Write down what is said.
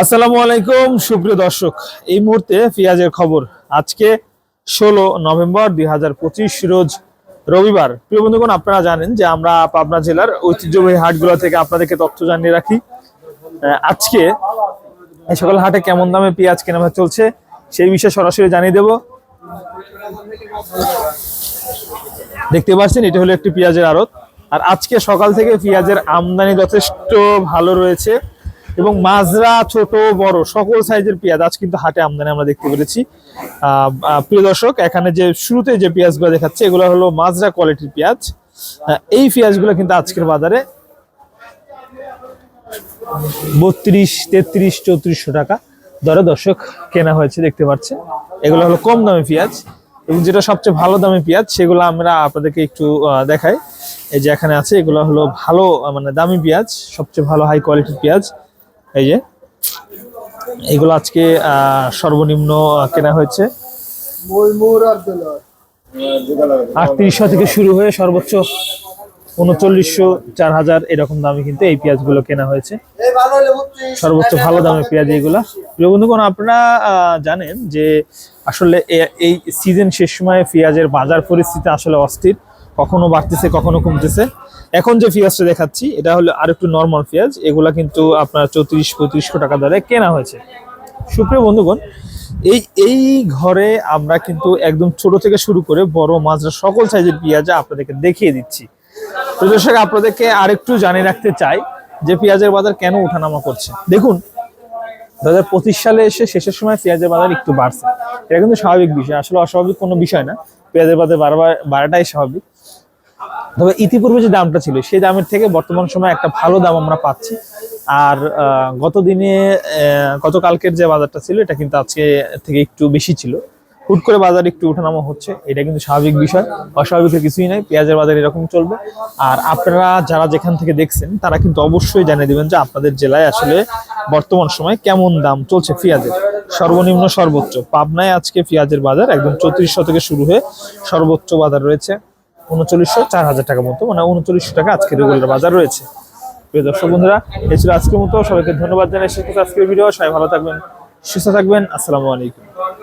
আসসালামু আলাইকুম, সুপ্রিয় দর্শক। এই মুহূর্তে পেঁয়াজের খবর। আজকে ষোলো নভেম্বর দুই হাজার পঁচিশ রোজ রবিবার। প্রিয় বন্ধুগণ, আপনারা জানেন যে আমরা পাবনা জেলার ঐতিহ্যবাহী হাটগুলো থেকে আপনাদেরকে তথ্য জানিয়ে রাখি। আজকে এই সকল হাটে কেমন দামে পেঁয়াজ কেনাবেচা চলছে সেই বিষয়ে সরাসরি জানিয়ে দেব। দেখতে পাচ্ছেন, এটা হলো একটি পেঁয়াজের আড়ত। আর আজকে সকাল থেকে পেঁয়াজের আমদানি যথেষ্ট ভালো রয়েছে। এবং মাজরা, ছোট, বড়, সকল সাইজের পেঁয়াজ আজ কিন্তু হাটে আমদানি আমরা দেখতে পেরেছি। প্রিয় দর্শক, এখানে যে শুরুতে যে পেঁয়াজগুলো দেখাচ্ছে, এগুলো হলো মাজরা কোয়ালিটির পেঁয়াজ। এই পেঁয়াজগুলো কিন্তু আজকের বাজারে বত্রিশ, তেত্রিশ, চৌত্রিশশো টাকা দরে দর্শক কেনা হয়েছে, দেখতে পাচ্ছেন। এগুলো হলো কম দামে পেঁয়াজ এবং যেটা সবচেয়ে ভালো দামে পেঁয়াজ, সেগুলো আমরা আপনাদেরকে একটু দেখাই। এই যে এখানে আছে, এগুলো হলো ভালো মানে দামি পেঁয়াজ, সবচেয়ে ভালো হাই কোয়ালিটির পেঁয়াজ। এই যে। এগুলো আজকে সর্বনিম্ন কেনা হয়েছে। আটত্রিশশো থেকে শুরু হয়ে সর্বোচ্চ উনচল্লিশশো চার হাজার এরকম দামে কিন্তু এই পেঁয়াজগুলো কেনা হয়েছে। সর্বোচ্চ ভালো দামের পেঁয়াজ এগুলা। প্রিয় আপনারা জানেন যে আসলে এই সিজন শেষ সময়ে পেঁয়াজের বাজার পরিস্থিতি আসলে অস্থির। কখনো বাড়তেছে, কখনো কমতেছে। এখন যে পেঁয়াজটা দেখাচ্ছি, এটা হলো আর একটু নর্মাল পেঁয়াজ। এগুলা কিন্তু আপনার চৌত্রিশ, পঁয়ত্রিশশো টাকা দরে কেনা হয়েছে। সুপ্রিয় বন্ধুগণ, এই এই ঘরে আমরা কিন্তু একদম ছোট থেকে শুরু করে বড় মাঝরা সকল সাইজের পেঁয়াজ আপনাদেরকে দেখিয়ে দিচ্ছি। তো দর্শক, আপনাদেরকে আরেকটু জানিয়ে রাখতে চাই যে পেঁয়াজের বাজার কেন ওঠানামা করছে। দেখুন, দু হাজার পঁচিশ সালে এসে শেষের সময় পেঁয়াজের বাজার একটু বাড়ছে। এটা কিন্তু স্বাভাবিক বিষয়, আসলে অস্বাভাবিক কোনো বিষয় না। পেঁয়াজের বাজার বারবার বাড়াটাই স্বাভাবিক। তবে ইতিপূর্বে যে দামটা ছিল, সেই দামের থেকে বর্তমান সময়ে একটা ভালো দাম আমরা পাচ্ছি। আর গত দিনে গতকালকের যে বাজারটা ছিল, এটা কিন্তু আজকে থেকে একটু বেশি ছিল। হুট করে বাজার একটু ওঠানামা হচ্ছে, এটা কিন্তু স্বাভাবিক বিষয় অস্বাভাবিকের কিছুই নাই, পেঁয়াজের বাজার এরকম চলবে। আর আপনারা যারা যেখান থেকে দেখছেন, তারা কিন্তু অবশ্যই জানিয়ে দিবেন যে আপনাদের জেলায় আসলে বর্তমান সময় কেমন দাম চলছে পেঁয়াজের। সর্বনিম্ন সর্বোচ্চ, পাবনায় আজকে পেঁয়াজের বাজার একদম চৌত্রিশশো থেকে শুরু হয়ে সর্বোচ্চ বাজার রয়েছে উনচল্লিশশো চার হাজার টাকার মতো মানে উনচল্লিশশো টাকা আজকে রেগুলার বাজার রয়েছে। প্রিয় দর্শক বন্ধুরা, এই ছিল আজকের মতো, সবাইকে ধন্যবাদ জানাই শেষ আজকের ভিডিও। সবাই ভালো থাকবেন, সুস্থ থাকবেন, আসসালামু আলাইকুম।